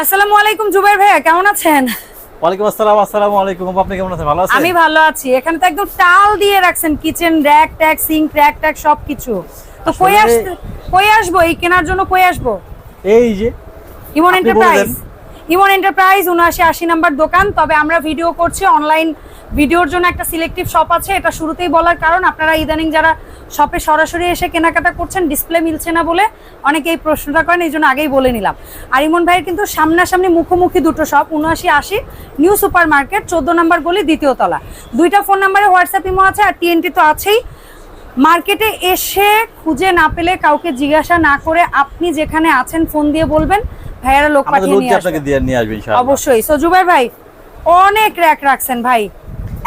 আসসালামু আলাইকুম জুবাইর ভাইয়া কেমন আছেন? ওয়ালাইকুম আসসালাম আসসালামু আলাইকুম। আপনি কেমন আছেন? ভালো আছেন? আমি ভালো আছি। এখানে তো একদম টাল দিয়ে রাখছেন কিচেন র‍্যাক ট্যাক সিঙ্ক র‍্যাক ট্যাক সবকিছু। তো কই আসতে কই আসব? এই কেনার জন্য কই আসব? এই যে ইমন এন্টারপ্রাইজ ইমন এন্টারপ্রাইজ উনআশি আশি নাম্বার দোকান। তবে আমরা ভিডিও করছি অনলাইন ভিডিওর জন্য একটা সিলেক্টিভ শপ আছে। এটা শুরুতেই বলার কারণ, আপনারা ইদানিং যারা শপে সরাসরি এসে কেনাকাটা করছেন ডিসপ্লে মিলছে না বলে অনেকে এই প্রশ্নটা করেন, এই জন্য আগেই বলে নিলাম। আর ইমন ভাইয়ের কিন্তু সামনাসামনি মুখোমুখি দুটো শপ উনআশি, আশি নিউ সুপার মার্কেট চোদ্দ নম্বর গলি, দ্বিতীয় তলা। দুইটা ফোন নাম্বারে হোয়াটসঅ্যাপ ইমো আছে, আর টিএনটি তো আছেই। মার্কেটে এসে খুঁজে না পেলে কাউকে জিজ্ঞাসা না করে আপনি যেখানে আছেন ফোন দিয়ে বলবেন। ভাইয়ারা লোক পাঠিয়ে নিয়ে আপনাকে দিয়ে নিয়ে অবশ্যই। সো ভাই অনেক র্যাক রাখছেন ভাই।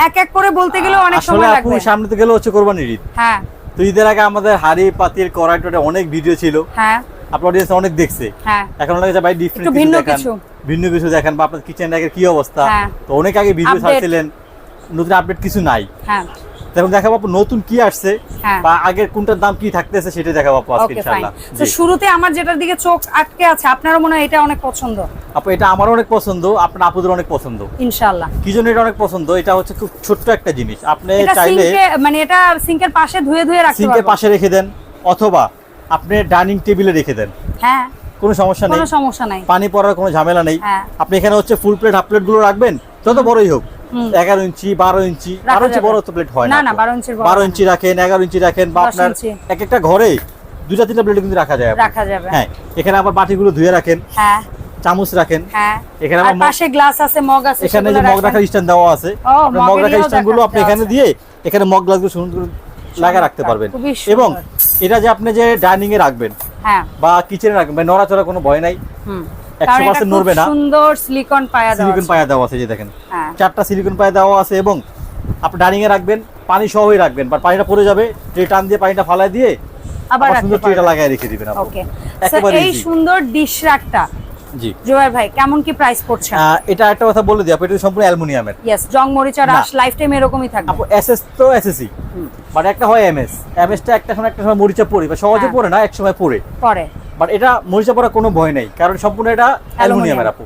এক এক করে বলতে গেলে অনেক সময় লাগবে। সামনে তো গেলে হচ্ছে কোরবানির ঈদ। হ্যাঁ। তো ঈদের আগে আমাদের হাড়ি পাতিল কড়াই টড়াই অনেক ভিডিও ছিল। হ্যাঁ। আপনার অডিয়েন্স অনেক দেখছে। হ্যাঁ। এখন যে ভাই ডিফারেন্ট ভিন্ন কিছু। ভিন্ন কিছু দেখেন বা আপনার কিচেন র্যাকের কি অবস্থা। হ্যাঁ। তো অনেক আগে ভিডিও ছাড়ছিলেন। নতুন আপডেট কিছু নাই। হ্যাঁ। দেখাবো আপু নতুন কি আসছে হ্যাঁ। বা আগের কোনটার দাম কি থাকতেছে সেটা দেখাবো আপু আজকে ইনশাআল্লাহ। তো শুরুতে আমার যেটার দিকে চোখ আটকে আছে আপনারও মনে হয় এটা অনেক পছন্দ? আপু এটা আমারও অনেক পছন্দ আপনার আপুদের অনেক পছন্দ। ইনশাআল্লাহ। কি জন্য এটা অনেক পছন্দ? এটা হচ্ছে খুব ছোট্ট একটা জিনিস। আপনি চাইলে মানে এটা সিঙ্কের পাশে ধুয়ে ধুয়ে রাখতে সিঙ্কের পাশে রেখে দেন অথবা আপনি ডাইনিং টেবিলে রেখে দেন। হ্যাঁ। কোনো সমস্যা নেই। কোনো সমস্যা নাই। পানি পড়ার কোনো ঝামেলা নেই। হ্যাঁ। আপনি এখানে হচ্ছে ফুল প্লেট হাফ প্লেটগুলো রাখবেন যত বড়ই হোক। এগারো ইঞ্চি বারো ইঞ্চি বারো ইঞ্চি বড় তো প্লেট হয় না, না না, আপু। 12 ইঞ্চির বড় বারো ইঞ্চি রাখেন এগারো ইঞ্চি রাখেন বা আপনার এক একটা ঘরে দুটা তিনটা প্লেট কিন্তু রাখা যায় রাখা যাবে। হ্যাঁ এখানে আবার বাটিগুলো ধুয়ে রাখেন। হ্যাঁ। চামচ রাখেন। হ্যাঁ। এখানে আবার পাশে গ্লাস আছে মগ আছে এখানে যে মগ রাখার স্ট্যান্ড দেওয়া আছে মগ রাখার ইয়েও স্ট্যান্ডগুলো আপনি এখানে দিয়ে এখানে মগ গ্লাসগুলো সুন্দর করে লাগা রাখতে পারবেন। এবং এটা যে আপনি যে ডাইনিং এ রাখবেন হ্যাঁ। বা কিচেনে রাখবেন নড়াচড়া কোনো ভয় নাই। 100% কারণ এটা খুব নড়বে না। সুন্দর সিলিকন পায়া দেওয়া সিলিকন পায়া দেওয়া আছে যে দেখেন। হ্যাঁ। চারটা সিলিকন পায়া দেওয়া আছে এবং আপনি ডাইনিং এ রাখবেন পানি সহই রাখবেন পানিটা পড়ে যাবে ট্রে টান দিয়ে পানিটা ফালায় দিয়ে আবার সুন্দর ট্রেটা লাগায় রেখে দিবেন আপনি। ওকে এই সুন্দর ডিশ রাখটা জি। জোয়ার ভাই কেমন কি প্রাইস পড়ছে? এটা একটা কথা বলে দিই আপু এটা সম্পূর্ণ অ্যালুমিনিয়ামের। জং মরিচা। লাইফ টাইম এরকমই থাকবে। আপু এসএস তো এসএসসি। বাট একটা হয় এমএস এমএসটা একটা সময় একটা সময় মরিচা পড়ে বা সহজে হ্যাঁ। পড়ে না এক সময় পড়ে। পরে বাট এটা মরিচা পড়ার কোনো ভয় নেই কারণ সম্পূর্ণ এটা অ্যালুমিনিয়ামের আপু।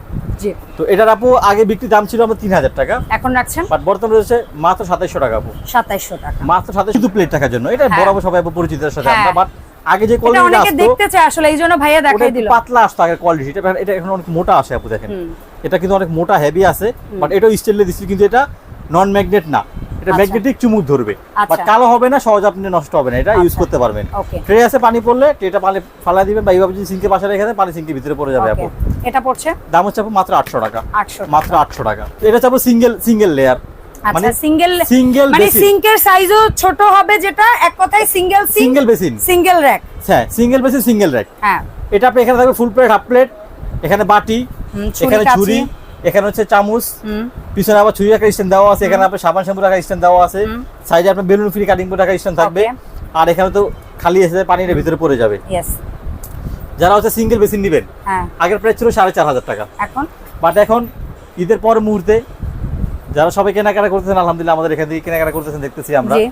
তো এটার আপু আগে বিক্রি দাম ছিল আমার তিন হাজার টাকা। এখন রাখছেন? বাট বর্তমানে রয়েছে মাত্র সাতাইশশো টাকা আপু। সাতাইশশো টাকা। মাত্র সাথে শুধু প্লেট টাকার জন্য। এটা হ্যাঁ। বরাবর সবাই পরিচিতের সাথে হ্যাঁ। আমরা বাট আগে যে কোয়ালিটি আসতো দেখতে চায় আসলে এই জন্য ভাইয়া দেখাই দিল। পাতলা আসতো আগের কোয়ালিটি এটা এখন অনেক মোটা আসে আপু দেখেন। এটা কিন্তু অনেক মোটা হেভি আছে বাট এটাও স্টিলের দিচ্ছি কিন্তু এটা নন ম্যাগনেট না। এটা আচ্ছা। ম্যাগনেটিক চুমুক ধরবে। আচ্ছা। বাট কালো হবে না সহজ আপনি নষ্ট হবে না এটা ইউজ আচ্ছা। করতে পারবেন। ট্রে আছে পানি পড়লে ট্রেটা পানি ফালা দিবেন বা এইভাবে যদি সিঙ্কে পাশে রেখে দেন পানি সিঙ্কের ভিতরে পড়ে যাবে আপু। এটা পড়ছে? দাম হচ্ছে আপু মাত্র আটশো টাকা। আটশো মাত্র আটশো টাকা। এটা আপু সিঙ্গেল সিঙ্গেল লেয়ার মানে আচ্ছা সিঙ্গেল সিঙ্গেল মানে সিঙ্কের সাইজও ছোট হবে যেটা এক কথায় single single basin single rack হ্যাঁ সিঙ্গেল বেসিন সিঙ্গেল র্যাক হ্যাঁ। এটা আপনি এখানে থাকবে ফুল প্লেট হাফ প্লেট এখানে বাটি এখানে। ছুরি। এখানে হচ্ছে চামচ পিছনে আবার ছুরি রাখার স্ট্যান্ড দেওয়া আছে এখানে আপনার সাবান শ্যাম্পু রাখার স্ট্যান্ড দেওয়া আছে। সাইডে আপনার বেলুন ফ্রি কাটিং বোর্ড রাখার স্ট্যান্ড থাকবে। আর এখানে তো খালি এসে পানির ভিতরে পড়ে যাবে। যারা হচ্ছে সিঙ্গেল বেসিন নেবেন হ্যাঁ। আগের প্রাইস ছিল সাড়ে চার হাজার টাকা। এখন? বাট এখন ঈদের পর মুহূর্তে যারা সবাই কেনাকাটা করতেছেন আলহামদুলিল্লাহ আমাদের এখান থেকে কেনাকাটা করতেছেন দেখতেছি আমরা। জি।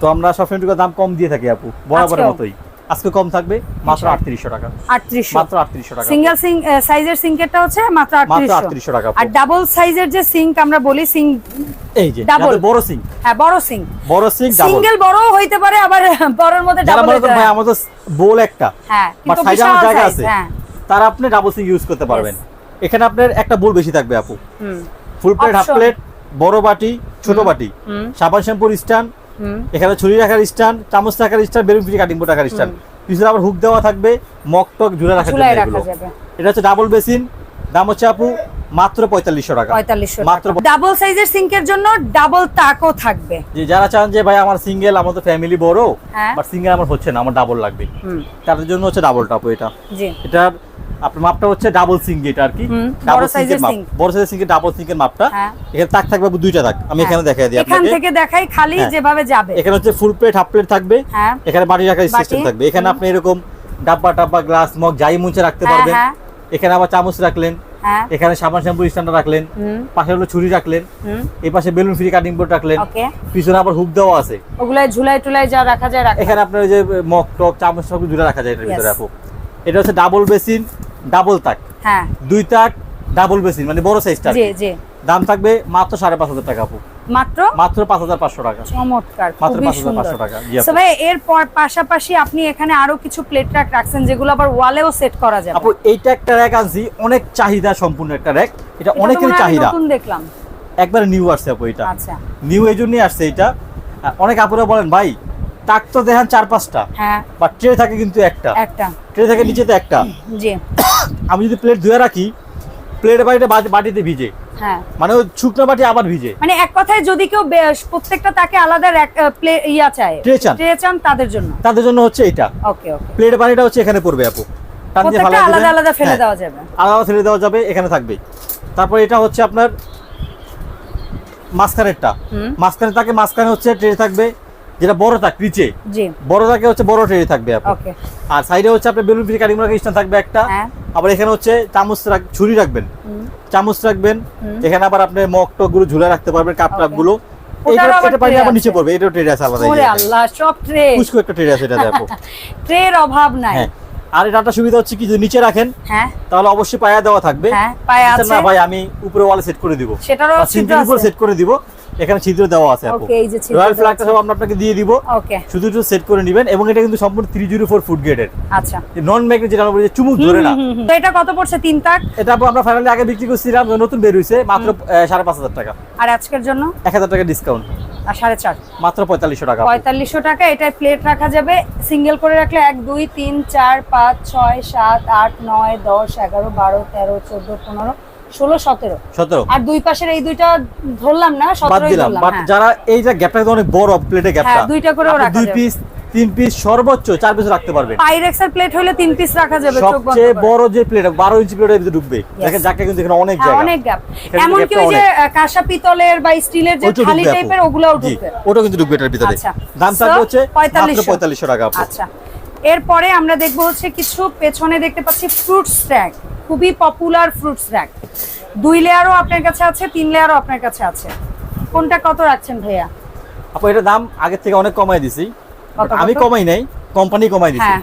তো আমরা সবসময় দাম কম দিয়ে থাকি আপু বরাবরের মতোই। আজকে কম থাকবে মাত্র ইনশাআল্লাহ। আটত্রিশশো টাকা। আটত্রিশশো। মাত্র আটত্রিশশো টাকা। সিঙ্গেল সিঙ্ক সাইজের সিঙ্কেরটা হচ্ছে মাত্র মাত্র আটত্রিশশো। 3800 টাকা আর ডাবল সাইজের যে সিঙ্ক আমরা বলি সিঙ্ক এই যে। যাদের বড় সিং হ্যাঁ বড় সিঙ্ক। বড় সিং ডাবল। সিঙ্গেল বড় হইতে পারে আবার বড়র মধ্যে ডাবল ভাই আমাদের বোল একটা হ্যাঁ জায়গা আছে হ্যাঁ। তারা আপনি ডাবল সিং ইউজ করতে পারবেন। এখানে আপনার একটা বোল বেশি থাকবে আপু। হুম। ফুল প্লেট হাফ প্লেট বড় বাটি ছোট বাটি। সাবান শ্যাম্পুর স্ট্যান্ড এখানে ছুরি রাখার স্ট্যান্ড চামচ রাখার স্ট্যান্ড বেলুন ফ্রি কাটিং বোর্ড রাখার স্ট্যান্ড পিছনে আবার হুক দেওয়া থাকবে মক টক ঝুলে রাখা যাবে। এটা হচ্ছে ডাবল বেসিন দাম হচ্ছে আপু মাত্র পঁয়তাল্লিশশো টাকা। মাত্র ডাবল সাইজের সিঙ্কের জন্য ডাবল তাকও থাকবে। যে যারা চান যে ভাই আমার সিঙ্গেল আমার তো ফ্যামিলি বড় হ্যাঁ। বাট সিঙ্গেল আমার হচ্ছে না আমার ডাবল লাগবে। তাদের জন্য হচ্ছে ডাবল টাপো এটা। এটার আপনার মাপটা হচ্ছে ডাবল সিঙ্ক এটা আর কি। ডাবল সিঙ্কের মাপ। বড় সাইজের সিঙ্কের ডাবল সিঙ্কের মাপটা। হ্যাঁ। এখানে তাক থাকবে দুইটা তাক আমি এখানে দেখাই দিই এখান থেকে দেখাই খালি হ্যাঁ। যেভাবে যাবে। এখানে হচ্ছে ফুল প্লেট হাফ প্লেট থাকবে। হ্যাঁ। এখানে বাটি রাখার সিস্টেম থাকবে। এখানে আপনি এরকম ডাব্বা টাব্বা গ্লাস মগ যাই মুছে রাখতে হ্যাঁ, পারবেন। হ্যাঁ। এখানে আবার চামচ রাখলেন। হ্যাঁ। এখানে সাবান শ্যাম্পু স্ট্যান্ড রাখলেন। পাশে হলো ছুরি রাখলেন। এই পাশে বেলুন ফ্রি কাটিং বোর্ড রাখলেন। পিছনে আবার হুক দেওয়া আছে। ওগুলো ঝুলাই টুলাই যা রাখা যায় এখানে আপনার যে মগ টক চামচ সব দূরে রাখা যায় এটার ভিতরে. আপু। এটা হচ্ছে ডাবল বেসিন ডাবল তাক। হ্যাঁ। দুই তাক ডাবল বেসিন মানে বড় সাইজটা জি জি। দাম থাকবে মাত্র সাড়ে পাঁচ হাজার টাকা আপু। মাত্র? মাত্র পাঁচ হাজার পাঁচশো টাকা। চমৎকার মাত্র খুবই 5,500 সুন্দর। টাকা, ভাই এর পর- পাশাপাশি আপনি এখানে আরও কিছু প্লেট রাখ রাখছেন যেগুলো আবার ওয়ালেও সেট করা যাবে। আপু এইটা একটা র্যাক আনছি অনেক চাহিদা সম্পূর্ণ একটা র্যাক এটা আমি চাহিদা। নতুন দেখলাম। একবারে নিউ আসছে আপু এটা। আচ্ছা। নিউ এই জন্যই আসছে এটা। অনেক আপুরা বলেন ভাই তাক তো দেখান চার পাঁচটা। হ্যাঁ। বা ট্রে থাকে কিন্তু একটা। একটা। ট্রে থাকে নিচেতে একটা। জি। আমি যদি প্লেট ধুয়ে রাখি প্লেটের বাড়িতে বাটিতে ভিজে। হ্যাঁ। মানে শুকনো বাটি আবার ভিজে। মানে এক কথায় যদি কেউ প্রত্যেকটা তাকে আলাদা ইয়া চায়। ট্রে চান। তাদের জন্য। তাদের জন্য হচ্ছে এটা। ওকে ওকে। প্লেটের বাড়িটা হচ্ছে এখানে পড়বে আপু। আলাদা আলাদা ফেলে হ্যাঁ, দেওয়া যাবে। আলাদা ফেলে দেওয়া যাবে এখানে থাকবে। তারপর এটা হচ্ছে আপনার মাঝখানেরটা। মাঝখানে থাকে মাঝখানে হচ্ছে ট্রে থাকবে। যেটা বড় থাক নিচে। বড় থাকে হচ্ছে বড় ট্রে থাকবে আর সাইডে হচ্ছে আপনার বেলুন ফ্রি রাখার স্ট্যান্ড থাকবে একটা। হ্যাঁ। আবার এখানে হচ্ছে চামচ ছুরি রাখবেন। চামচ রাখবেন। এখানে আবার আপনি মগ টকগুলো ঝুলে রাখতে পারবেন কাপ টাপগুলো হ্যাঁ। আর এটা একটা সুবিধা হচ্ছে কি যদি নিচে রাখেন হ্যাঁ। তাহলে অবশ্যই পায়া দেওয়া থাকবে। পায়ে আচ্ছা, আছে। না ভাই আমি উপরে ওয়ালে সেট করে দিব। সেটারও সেট করে দিব। এখানে ছিদ্র দেওয়া আছে ওকে এই যে ছিদ্র রয়্যাল ফ্ল্যাগটা সব আমরা আপনাকে দিয়ে দিব। ওকে শুধু একটু সেট করে নেবেন এবং এটা কিন্তু সম্পূর্ণ থ্রি জিরো ফোর ফুট গ্রেডের আচ্ছা। নন ম্যাগনেট যেটা আমরা বলি চুমুক ধরে না। তো এটা কত পড়ছে? তিন তাক? এটা আমরা ফাইনালি আগে বিক্রি করছিলাম নতুন বের হয়েছে মাত্র আহ, সাড়ে পাঁচ হাজার টাকা। আর আজকের জন্য? এক হাজার টাকা ডিসকাউন্ট আর সাড়ে চার। মাত্র পঁয়তাল্লিশশো টাকা আপু। পঁয়তাল্লিশশো টাকা এটা প্লেট রাখা যাবে। সিঙ্গেল করে রাখলে এক দুই তিন চার পাঁচ ছয় সাত আট নয় দশ এগারো বারো তেরো চোদ্দ পনেরো ষোলো সতেরো। সতেরো। আর দুই পাশের এই দুইটা ধরলাম না বাদ দিলাম। বাট হ্যাঁ। যারা এই গ্যাপটা অনেক বড় প্লেটে গ্যাপটা। হ্যাঁ, দুইটা করেও দুই পিস তিন পিস সর্বোচ্চ চার পিস রাখতে পারবেন। পাইরেক্সের প্লেট হলে তিন পিস রাখা যাবে সবচেয়ে বড় যে প্লেট বারো ইঞ্চি প্লেটের ভিতরে ঢুকবে। দেখেন যাকে কিন্তু এখানে অনেক হ্যাঁ জায়গা। অনেক গ্যাপ এখানে এমনকি গ্যাপটা ওই যে কাঁসা পিতলের বা স্টিলের যে। টাইপের ওগুলোও জি, ঢুকবে। ওটাও কিন্তু ঢুকবে এটার ভিতরে। আচ্ছা। দাম থাকবে হচ্ছে মাত্র 4500 পঁয়তাল্লিশশো টাকা আচ্ছা। এরপরে আমরা দেখব হচ্ছে কিছু পেছনে দেখতে পাচ্ছি ফ্রুটস র্যাক খুবই পপুলার ফ্রুটস র্যাক দুই লেয়ারও আপনার কাছে আছে তিন লেয়ারও আপনার কাছে আছে। কোনটা কত রাখছেন ভাইয়া? আপু এটার দাম আগের থেকে অনেক কমাই দিছি। আমি কমাই নাই কোম্পানি কমাই দিছে। হ্যাঁ।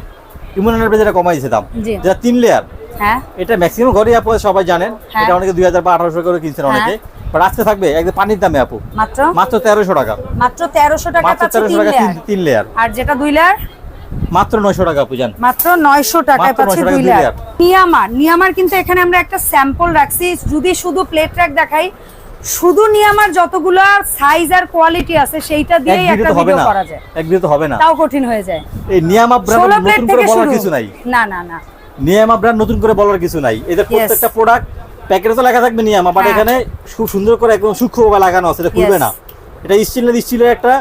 ইমন এন্টারপ্রাইজ কমাই দিছে দাম। যেটা তিন লেয়ার হ্যাঁ। এটা ম্যাক্সিমাম ঘরে আপু সবাই জানেন। হ্যাঁ। এটা অনেকে দুই হাজার বা আঠারোশো করে কিনছেন হ্যাঁ। অনেকে। বাট আজকে থাকবে একদম পানির দামে আপু। মাত্র? মাত্র তেরোশো টাকা। মাত্র তেরোশো টাকা মাত্র পাচ্ছে তেরোশো তিন টাকা তিন- তিন লেয়ার আর যেটা দুই লেয়ার মাত্র নয়শো টাকা আপু জান। মাত্র নয়শো টাকায় মাত্র পাচ্ছে 900 দুই লেয়ার নিয়ামার নিয়ামার কিন্তু এখানে আমরা একটা স্যাম্পল রাখছি। যদি শুধু প্লেট রাখ দেখাই শুধু নিয়ামার যতগুলো সাইজ আর কোয়ালিটি আছে সেইটা ভিডিও একটা ভিডিও করা যায়। এক ভিডিও তো হবে না। তাও কঠিন হয়ে যায়। এই নিয়ামা ব্র্যান্ড নতুন করে বলার কিছু নাই। না না না। নিয়ামা ব্র্যান্ড নতুন করে বলার কিছু নাই। এদের প্রত্যেকটা প্রোডাক্ট প্যাকেটে তো লেখা থাকবে নিয়ামা বাট হ্যাঁ। এখানে খুব সুন্দর করে একদম সূক্ষ্মভাবে লাগানো আছে এটা খুলবে না। এটা স্টিলের স্টিলের একটা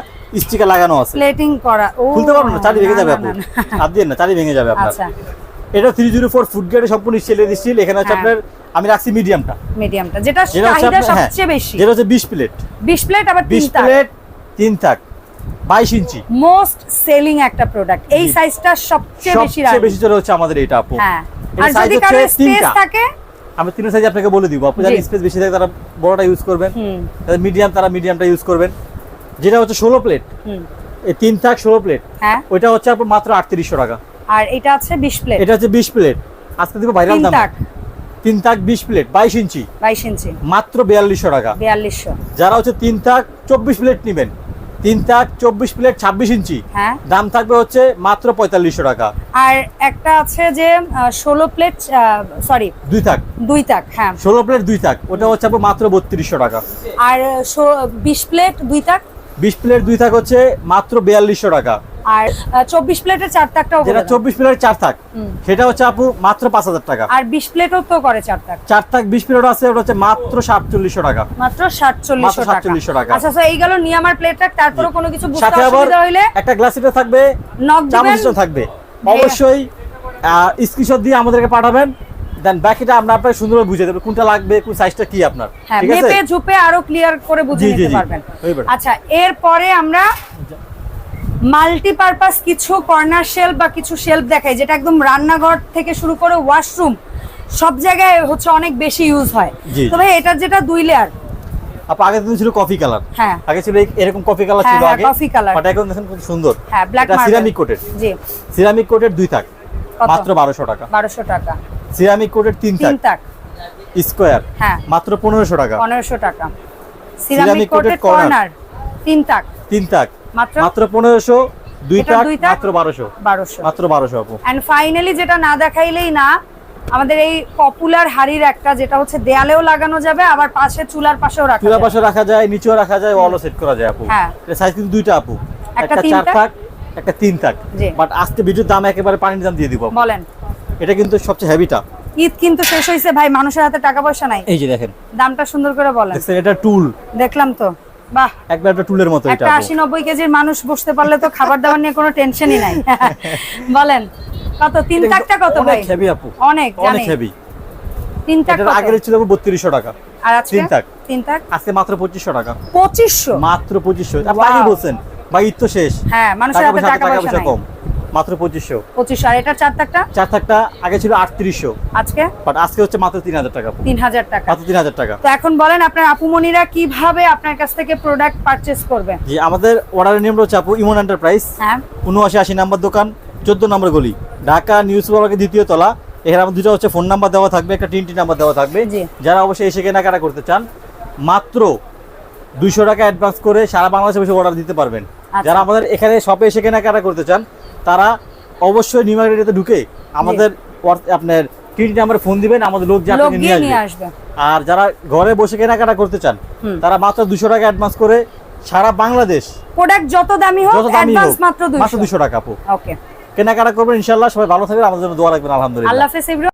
স্টিকার লাগানো আছে। প্লেটিং করা। ও খুলতে পারবেন না চারি ভেঙে যাবে না, আপু না, না। হাত দিয়ে না চারি ভেঙে যাবে আপনার। আচ্ছা। এটা থ্রি জিরো ফোর ফুড গ্রেডে সম্পূর্ণ স্টিলের স্টিল এখানে হচ্ছে হ্যাঁ। আপনার আমি রাখছি মিডিয়ামটা মিডিয়ামটা যেটা চাহিদা হ্যাঁ, সবচেয়ে বেশি। যেটা হচ্ছে বিশ প্লেট 20 প্লেট আবার বিশ তিনটা প্লেট তিন থাক বাইশ ইঞ্চি। মোস্ট সেলিং একটা প্রোডাক্ট এই সাইজটা সবচেয়ে বেশি সবচেয়ে বেশি চলে হচ্ছে আমাদের এটা আপু। হ্যাঁ। আর যদি কারও স্পেস থাকে? আমি তিন সাইজ আপনাকে বলে দিব। আপনি যারা স্পেস বেশি থাকে তারা বড়টা ইউজ করবেন। হুম। মিডিয়াম তারা মিডিয়ামটা ইউজ করবেন। যেটা হচ্ছে ষোলো প্লেট। এই তিন থাক ষোলো প্লেট। হ্যাঁ। ওইটা হচ্ছে আপনার মাত্র আটত্রিশশো টাকা। আর এটা আছে 20 প্লেট। এটা হচ্ছে বিশ প্লেট। আজকে দিব ভাইরাল তিন দাম। তিন থাক বিশ প্লেট বাইশ ইঞ্চি। 22 ইঞ্চি। মাত্র বিয়াল্লিশশো টাকা। 4200 যারা হচ্ছে তিন থাক চব্বিশ প্লেট নেবেন। তিন থাক চব্বিশ প্লেট ছাব্বিশ ইঞ্চি। হ্যাঁ। দাম থাকবে হচ্ছে মাত্র পঁয়তাল্লিশশো টাকা। আর একটা আছে যে ষোলো প্লেট সরি দুই থাক। দুই তাক হ্যাঁ। ষোলো প্লেট দুই থাক। ওটা হচ্ছে আপনার মাত্র বত্রিশশো টাকা। আর বিশ প্লেট দুই তাক বিশ প্লেট দুই থাক হচ্ছে মাত্র বিয়াল্লিশশো টাকা। আর চব্বিশ প্লেটের চার তাকটাও যেটা চব্বিশ প্লেট চার থাক সেটা হচ্ছে আপু মাত্র পাঁচ হাজার টাকা। আর বিশ প্লেটও তো করে চার তাক চার থাক বিশ প্লেট আছে ওটা হচ্ছে মাত্র সাতচল্লিশশো টাকা। মাত্র সাতচল্লিশশো মাত্র টাকা। 4700 টাকা। আচ্ছা আচ্ছা এই গেল নিয়ামার প্লেট রাখ তারপরে কোনো কিছু বুঝতে অসুবিধা হইলে একটা থাকবে নক চামচ দিবেন থাকবে। অবশ্যই স্ক্রিনশট দিয়ে আমাদেরকে পাঠাবেন। দেন বাকিটা আমরা আপনাকে সুন্দরভাবে বুঝিয়ে দেবো কোনটা লাগবে কোন সাইজটা কি আপনার। হ্যাঁ ঠিক আছে? মেপে ঝুপে আরও ক্লিয়ার করে পারবেন। আচ্ছা এরপরে আমরা মাল্টিপারপাস কিছু কর্নার শেলফ বা কিছু শেলফ দেখাই যেটা একদম রান্নাঘর থেকে শুরু করে ওয়াশরুম সব জায়গায় হচ্ছে অনেক বেশি ইউজ হয়। জি। তবে এটার যেটা দুই লেয়ার আপু আগে ছিল কফি কালার হ্যাঁ। আগে ছিল এরকম কফি কালার হ্যাঁ, ছিল হ্যাঁ, আগে। coffee color। বাট এখন দেখেন খুব সুন্দর। হ্যাঁ ব্ল্যাক সিরামিক কোটের জি। সিরামিক কোটের দুই থাক। মাত্র বারোশো টাকা। বারোশো টাকা। সিরামিক কোটের তিন তাক। স্কোয়ার। হ্যাঁ। মাত্র পনেরোশো টাকা। পনেরোশো টাকা। Ceramic corner। কর্নার। তিন তাক। তিন তাক। মাত্র? মাত্র পনেরোশো দুই এটা তাক মাত্র বারোশো। বারোশো। মাত্র বারোশো আপু। অ্যান্ড ফাইনালি যেটা না দেখাইলেই না আমাদের এই পপুলার হাড়ির একটা যেটা হচ্ছে দেয়ালেও লাগানো যাবে আবার পাশে চুলার পাশেও রাখা চুলা যাবে। পাশে রাখা যায় নিচেও রাখা যায় ওয়ালও সেট করা যায় আপু। হ্যাঁ। সাইজ কিন্তু দুইটা আপু। একটা তিন চার তাক? একটা তিন তাক। বাট আজকে ভিডিওর দাম একেবারে পানির দাম দিয়ে দিব বলেন। এটা কিন্তু সবচেয়ে হেভিটা ঈদ কিন্তু শেষ হয়েছে ভাই মানুষের হাতে টাকা পয়সা নাই। এই যে দেখেন। দামটা সুন্দর করে বলেন। এটা টুল। দেখলাম তো। বাহ। একবার একটা টুলের মতো এটা একটা আপু। আশি নব্বই কেজির মানুষ বসতে পারলে তো খাবার দাবার নিয়ে কোনো টেনশনই নাই। বলেন কত? তিন কত অনেক হেভি আপু। অনেক অনেক হেভি তিন? আগের ছিল বত্রিশশো টাকা। আর আজকে? তিন। তিন আজকে মাত্র পঁচিশশো টাকা। পঁচিশশো? মাত্র পঁচিশশো। আপনি Wow. আগেই বলছেন বা ঈদ তো শেষ। হ্যাঁ মানুষের হাতে টাকা পয়সা কম। মাত্র পঁচিশশো। পঁচিশশো। আর এটার চার তাকটা চার থাকটা আগে ছিল আটত্রিশশো। আজকে? বাট আজকে হচ্ছে মাত্র তিন হাজার টাকা। তিন হাজার টাকা। মাত্র তিন হাজার টাকা। তো এখন বলেন আপনার আপুমনিরা কীভাবে আপনার কাছ থেকে প্রোডাক্ট পারচেজ করবে? জি আমাদের অর্ডারের নিয়মটা হচ্ছে আপু ইমন এন্টারপ্রাইজ হ্যাঁ। উনআশি আশি নাম্বার দোকান চোদ্দ নম্বর গলি। ঢাকা নিউজ পার্কের দ্বিতীয় তলা। এখানে আমার দুটো হচ্ছে ফোন নাম্বার দেওয়া থাকবে একটা টিনটি নাম্বার দেওয়া থাকবে। যারা অবশ্যই এসে কেনাকাটা করতে চান মাত্র দুইশো টাকা অ্যাডভান্স করে সারা বাংলাদেশে বসে অর্ডার দিতে পারবেন। যারা আমাদের এখানে শপে এসে কেনাকাটা করতে চান তারা অবশ্যই নিউ মার্কেটে ঢুকে আমাদের আপনার টিনটি নাম্বারে ফোন দিবেন আমাদের লোক যে নিয়ে আসবে। আর যারা ঘরে বসে কেনাকাটা করতে চান তারা মাত্র দুশো টাকা অ্যাডভান্স করে সারা বাংলাদেশ। প্রোডাক্ট যত দামি হোক অ্যাডভান্স মাত্র মাত্র 200 দুশো টাকা আপু। ওকে কেনাকাটা করবেন ইনশাল্লাহ সবাই ভালো থাকবেন আমাদের জন্য দোয়া রাখবেন আলহামদুলিল্লাহ। আল্লাহ হাফেজ